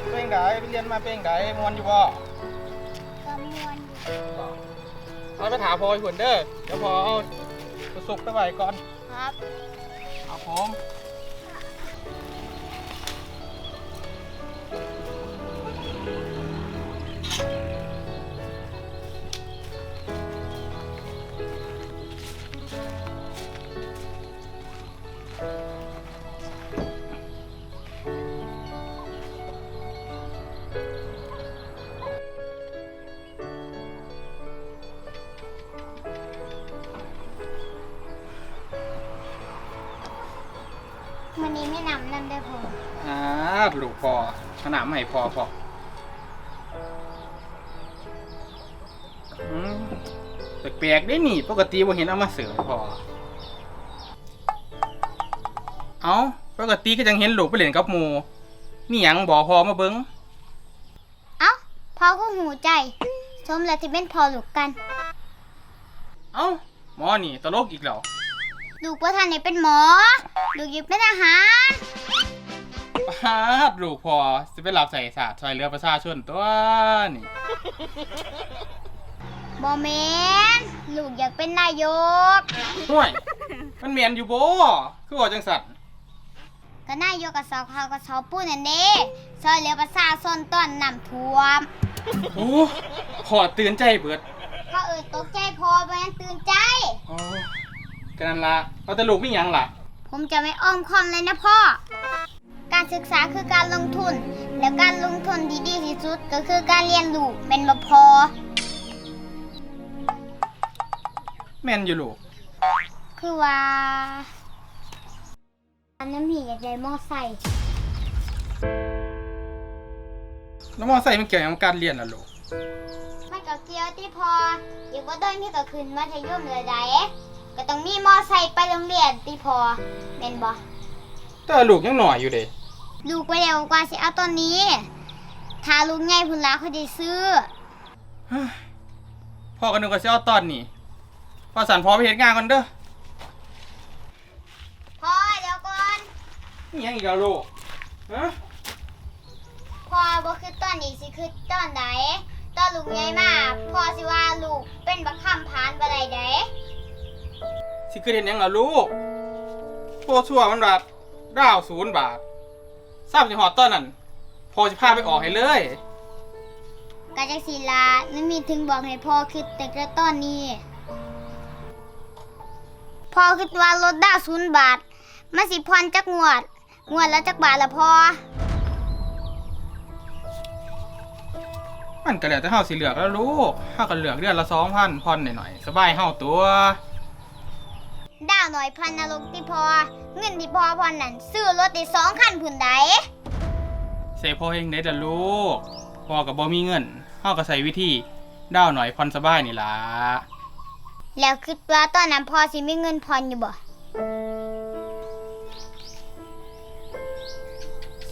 เป็นไงไปเรียนมาเป็นไงมวนอยู่บ่กำมวนอยู่เอาไปถามพออีกคนเด้อเดี๋ยวพอเอากระสุกไปไว้ก่อน ครับ เอาผม วันนี้ไม่นำนำได้พออ่าลูกพอขนามให้พอพออืมแปลกๆได้นี่ปกติบ่เห็นเอามาเสิร์ฟพอ เอาปกติก็จังเห็นลูกไปเล่นกับหมู่นี่หยังบ่พอมาเบิ่งเอ้าพ่อก็หูใจชมแล้วที่เป็นพอลูกกัน เอ้าหมอนี่ตลกอีกแล้ว ลูกว่าท่านนี่เป็นหมอ ลูกอยิบเป็นอาหารปาดลูกพอสิไปรับใส่ศาสตร์ช่วยเหลือประชาชนตัวนี่บอแมนลูกอยากเป็นนายก ห่วย มันเมียนอยู่บ่คือว่าจังสันก็นายกกับสาวเขากับสาวปูนั่นเด้ซอยเหลือประชาชนต้นน้ำท่วม โอ้ขอตื่นใจเบิด เขาเอ่ยตกใจพอแมนตื่นใจโอ้ กันนั่นละเอาแต่ลูกมีหยังล่ะ ผมจะไม่อ้อมคอมเลยนะพ่อ การศึกษาคือการลงทุน แล้วการลงทุนที่ดีที่สุดก็คือการเรียนรู้เป็นบ่พอ แม่นอยู่ลูก คือว่าอันน้ำผีอยากได้มอไซค์แล้วมอไซค์มันเกี่ยวหยังกับการเรียนล่ะลูก มันก็เกี่ยวที่พออยู่ว่าต้นพี่ก็ขึ้นมัธยมเลยได้ ก็ต้องมีมอไซค์ไปโรงเรียนที่พอเป็นบ่แต่ลูกยังหน่อยอยู่เด้ลูกไปเร็วกว่าสิเอาต้นนี้ ถ้าลูกใหญ่พุ่นละเขาจะซื้อเฮ้ยพ่อก็นึกว่าสิเอาตอนนี้พอสันพอไปเฮ็ดงานก่อนเด้อพอเดี๋ยวก่อนมีหยังอีกแล้วลูกฮะพอบ่คือต้นนี้สิคือต้นไหนต้นลูกใหญ่มากพอสิว่าลูกเป็นบักคำพานบ่ได้เด้ สิคือเฮ็ดหยังล่ะลูกโปรชั่วมันบาทดาวศูนย์บาท ทราบสิฮอดตอนนั้นพอสิพาไปออกให้เลยกาจักศิลานั่นมีถึงบอกให้พ่อคือแต่กระต้นนี้พ่อคิดว่าลดได้ศูนย์บาทมันสิพรจักงวด งวดแล้วจักบาทละพ่อมันก็แล้วแต่เฮาสิเลือกแล้วลูกเฮาก็เลือกเดือนละ2,000ผ่อนหน่อยๆสบายเฮาตัวดาวหน่อยพันนรกที่พอ เงินที่พอพอนั่นซื้อรถได้สองคันพุ่นใดเซพ่อเฮงได้แต่ลูกพ่อกับบ่มีเงินเฮาก็ใช้วิธีดาวหน่อยผ่อนสบายนี่ล่ะแล้วคิดว่าตอนนั้นพอสิมีเงินพรอยู่บ่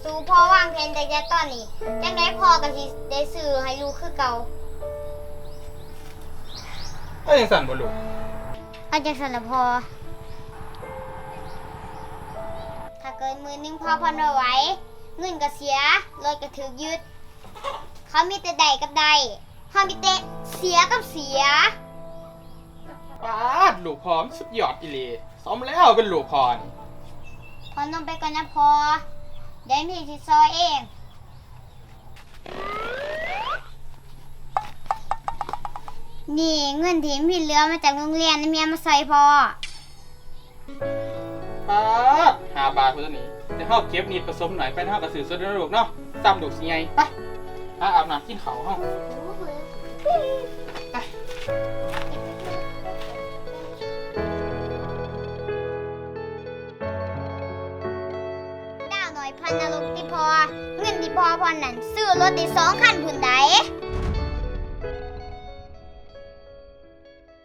สู้พ่อวางแผนแต่จะตอนนี้จังได้พ่อก็สิได้ซื้อให้ลูกคือเก่าเอ้ยจังสั่นบ่ลูก เอาจากสันละพอ เกินมือหนึงพอพอนเอาไว้เงินก็เสียรถก็ถูกยึด เขามีแต่ใดกับใดเขามีแต่เสียกับเสียปาดลูกพร้อมสุดยอดอีหลีซ้อมแล้วเป็นลูกพรพอนมไปก่อนนะพอเดี๋ยวมีสิซอยเองนี่เงินที่พี่เหลือมาจากโรงเรียนนะเมียมาใส่พอ ปาดหาบาทพุ่นตัวนี้ แต่เฮาเก็บนี่ผสมหน่อยไปเฮาก็ซื้อสดแล้วลูกเนาะซ้ำลูกสิไงไปหาอาบน้ำกินข้าวเฮาไปดาวหน่อยพันนรกที่พอ เงินที่พอพอนั่นซื้อรถได้สองคันพุ่นใด